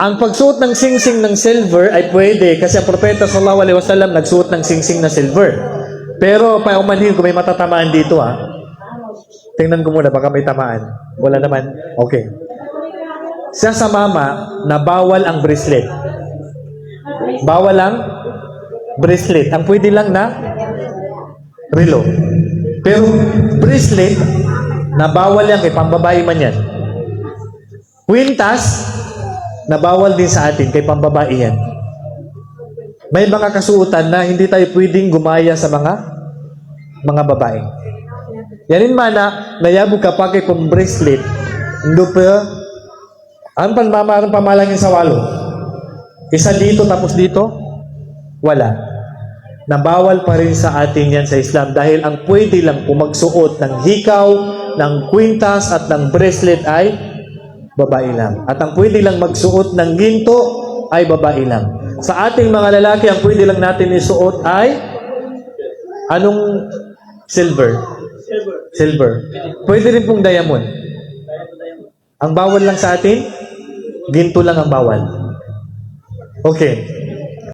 ang pagsuot ng singsing ng silver ay pwede kasi ang propeta sallallahu alaihi wasallam nagsuot ng singsing na silver. Pero paumanhin ko may matatamaan dito ah. Tingnan ko muna baka may tamaan. Wala naman. Okay. Siya sa mama na bawal ang bracelet. Bawal ang bracelet. Ang pwede lang na relo. Pero bracelet na bawal yan kay pambabae man yan. Quintas na bawal din sa atin kay pambabae yan. May mga kasuotan na hindi tayo pwedeng gumaya sa mga mga babae. Yanin mana, nayabog ka pa kay pang bracelet, ndo pa, ang panmamarang pamalangin sa walo. Isa dito tapos dito, wala. Nabawal pa rin sa atin yan sa Islam dahil ang pwede lang pumagsuot ng hikaw, ng kwintas at ng bracelet ay babae lang. At ang pwede lang magsuot ng ginto ay babae lang. Sa ating mga lalaki, ang pwede lang natin isuot ay anong silver? Silver. Pwede rin pong diamond. Ang bawal lang sa atin, ginto lang ang bawal. Okay.